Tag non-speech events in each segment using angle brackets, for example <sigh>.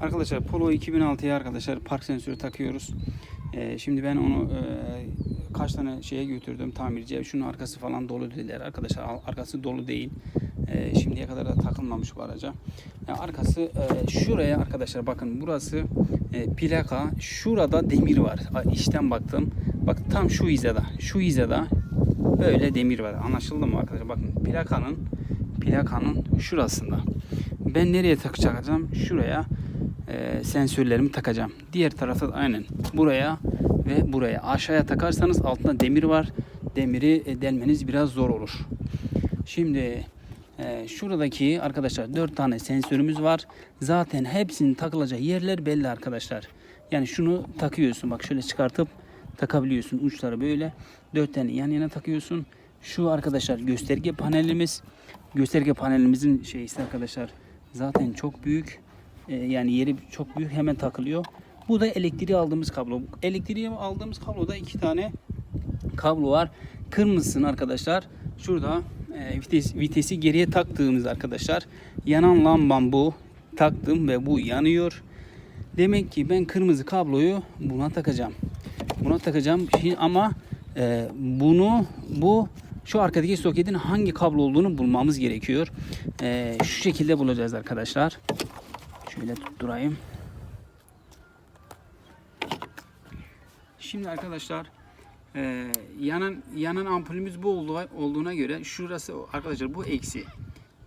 Arkadaşlar Polo 2006'ya arkadaşlar park sensörü takıyoruz. Ee, şimdi ben onu e, kaç tane şeye götürdüm tamirciye. Şunun arkası falan dolu dediler. Arkadaşlar arkası dolu değil. Ee, şimdiye kadar da takılmamış bu araca. Yani arkası e, şuraya arkadaşlar bakın burası e, plaka. Şurada demir var. İçten baktım. Bak tam şu hizada. Şu hizada böyle demir var. Anlaşıldı mı arkadaşlar? Bakın plakanın plakanın şurasında. Ben nereye takacağım? Şuraya e, sensörlerimi takacağım. Diğer tarafta da aynen buraya ve buraya. Aşağıya takarsanız altında demir var. Demiri e, delmeniz biraz zor olur. Şimdi e, şuradaki arkadaşlar 4 tane sensörümüz var. Zaten hepsinin takılacağı yerler belli arkadaşlar. Yani şunu takıyorsun. Bak şöyle çıkartıp takabiliyorsun. Uçları böyle. 4 tane yan yana takıyorsun. Şu arkadaşlar gösterge panelimiz. Gösterge panelimizin şeysi arkadaşlar zaten çok büyük. E, yani yeri çok büyük hemen takılıyor. Bu da elektriği aldığımız kablo. Elektriği aldığımız kabloda iki tane kablo var. Kırmızısın arkadaşlar. Şurada e, vites, vitesi geriye taktığımız arkadaşlar. Yanan lambam bu. Taktım ve bu yanıyor. Demek ki ben kırmızı kabloyu buna takacağım. Buna takacağım Şimdi ama e, bunu bu şu arkadaki soketin hangi kablo olduğunu bulmamız gerekiyor. E, şu şekilde bulacağız arkadaşlar. Şöyle tutturayım. Şimdi arkadaşlar ee, yanan yanan ampulümüz bu olduğu, olduğuna göre şurası arkadaşlar bu eksi.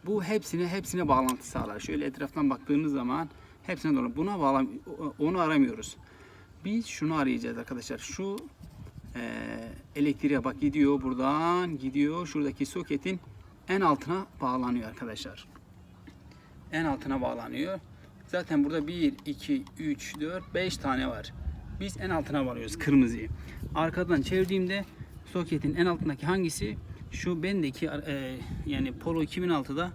Bu hepsine hepsine bağlantı sağlar. Şöyle etraftan baktığınız zaman hepsine doğru. Buna bağlam onu aramıyoruz. Biz şunu arayacağız arkadaşlar. Şu e, elektriğe bak gidiyor buradan gidiyor. Şuradaki soketin en altına bağlanıyor arkadaşlar. En altına bağlanıyor. Zaten burada 1, 2, 3, 4, 5 tane var. Biz en altına varıyoruz kırmızıyı. Arkadan çevirdiğimde soketin en altındaki hangisi? Şu bendeki e, yani Polo 2006'da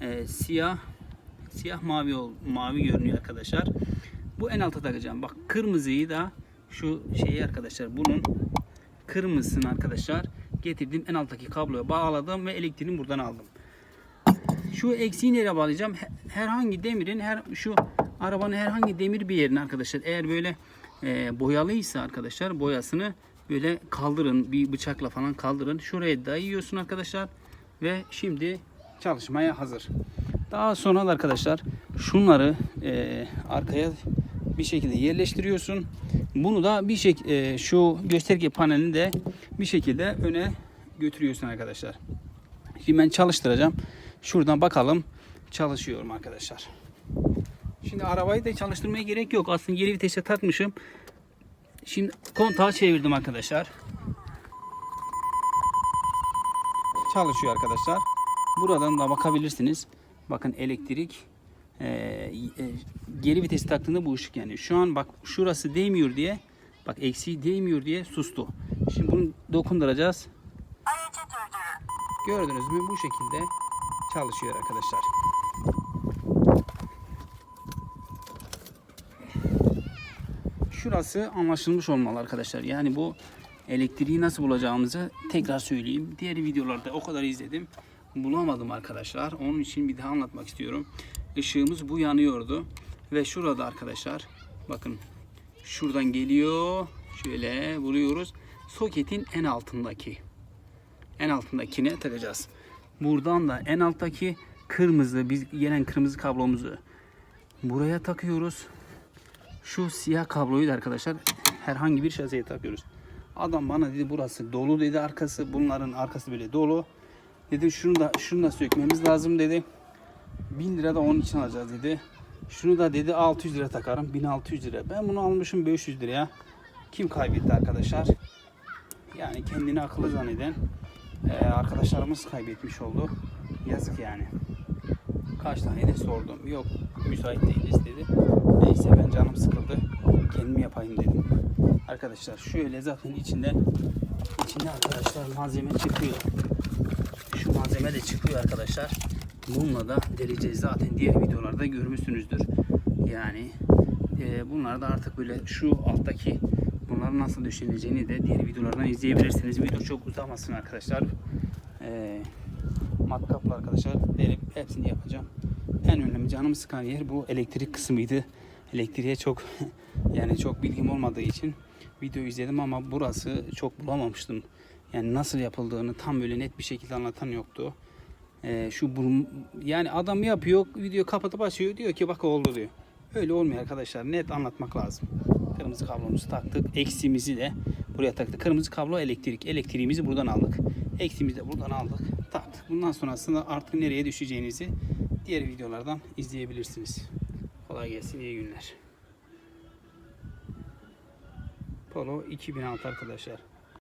e, siyah siyah mavi ol, mavi görünüyor arkadaşlar. Bu en alta takacağım. Bak kırmızıyı da şu şeyi arkadaşlar bunun kırmızısını arkadaşlar getirdim en alttaki kabloya bağladım ve elektriğini buradan aldım. Şu eksiği nereye bağlayacağım? He- Herhangi demirin her şu arabanın herhangi demir bir yerine arkadaşlar eğer böyle e, boyalıysa arkadaşlar boyasını böyle kaldırın bir bıçakla falan kaldırın. Şuraya dayıyorsun arkadaşlar ve şimdi çalışmaya hazır. Daha sonra da arkadaşlar şunları e, arkaya bir şekilde yerleştiriyorsun. Bunu da bir şek e, şu gösterge panelini de bir şekilde öne götürüyorsun arkadaşlar. Şimdi ben çalıştıracağım. Şuradan bakalım çalışıyorum arkadaşlar. Şimdi arabayı da çalıştırmaya gerek yok. Aslında geri vitese takmışım. Şimdi kontağı çevirdim arkadaşlar. Çalışıyor arkadaşlar. Buradan da bakabilirsiniz. Bakın elektrik e, e, geri vitesi taktığında bu ışık yani. Şu an bak şurası değmiyor diye bak eksiği değmiyor diye sustu. Şimdi bunu dokunduracağız. Gördünüz mü? Bu şekilde çalışıyor arkadaşlar. Şurası anlaşılmış olmalı arkadaşlar. Yani bu elektriği nasıl bulacağımızı tekrar söyleyeyim. Diğer videolarda o kadar izledim. Bulamadım arkadaşlar. Onun için bir daha anlatmak istiyorum. Işığımız bu yanıyordu. Ve şurada arkadaşlar bakın şuradan geliyor. Şöyle buluyoruz. Soketin en altındaki en altındakine takacağız. Buradan da en alttaki kırmızı biz gelen kırmızı kablomuzu buraya takıyoruz. Şu siyah kabloyu da arkadaşlar herhangi bir şaseye takıyoruz. Adam bana dedi burası dolu dedi arkası bunların arkası böyle dolu. Dedi şunu da şunu da sökmemiz lazım dedi. 1000 lira da onun için alacağız dedi. Şunu da dedi 600 lira takarım 1600 lira. Ben bunu almışım 500 liraya. Kim kaybetti arkadaşlar? Yani kendini akıllı zanneden e, arkadaşlarımız kaybetmiş oldu. Yazık yani. Kaç tane de sordum. Yok müsait değiliz dedi. Neyse ben canım sıkıldı. Kendim yapayım dedim. Arkadaşlar şöyle zaten içinden içinde arkadaşlar malzeme çıkıyor. Şu malzeme de çıkıyor arkadaşlar. Bununla da deleceğiz zaten diğer videolarda görmüşsünüzdür. Yani e, bunlar da artık böyle şu alttaki bunların nasıl döşeneceğini de diğer videolardan izleyebilirsiniz. Video çok uzamasın arkadaşlar. E, matkapla arkadaşlar delip hepsini yapacağım. En önemli canımı sıkan yer bu elektrik kısmıydı. elektriğe çok <laughs> yani çok bilgim olmadığı için video izledim ama burası çok bulamamıştım. Yani nasıl yapıldığını tam böyle net bir şekilde anlatan yoktu. Ee, şu burun, yani adam yapıyor, video kapatıp açıyor diyor ki bak oldu diyor. Öyle olmuyor arkadaşlar. Net anlatmak lazım. Kırmızı kablomuzu taktık. Eksimizi de buraya taktık. Kırmızı kablo elektrik. Elektriğimizi buradan aldık. Eksimizi de buradan aldık. Taktık. Bundan sonrasında artık nereye düşeceğinizi diğer videolardan izleyebilirsiniz. Kolay gelsin. iyi günler. Polo 2006 arkadaşlar.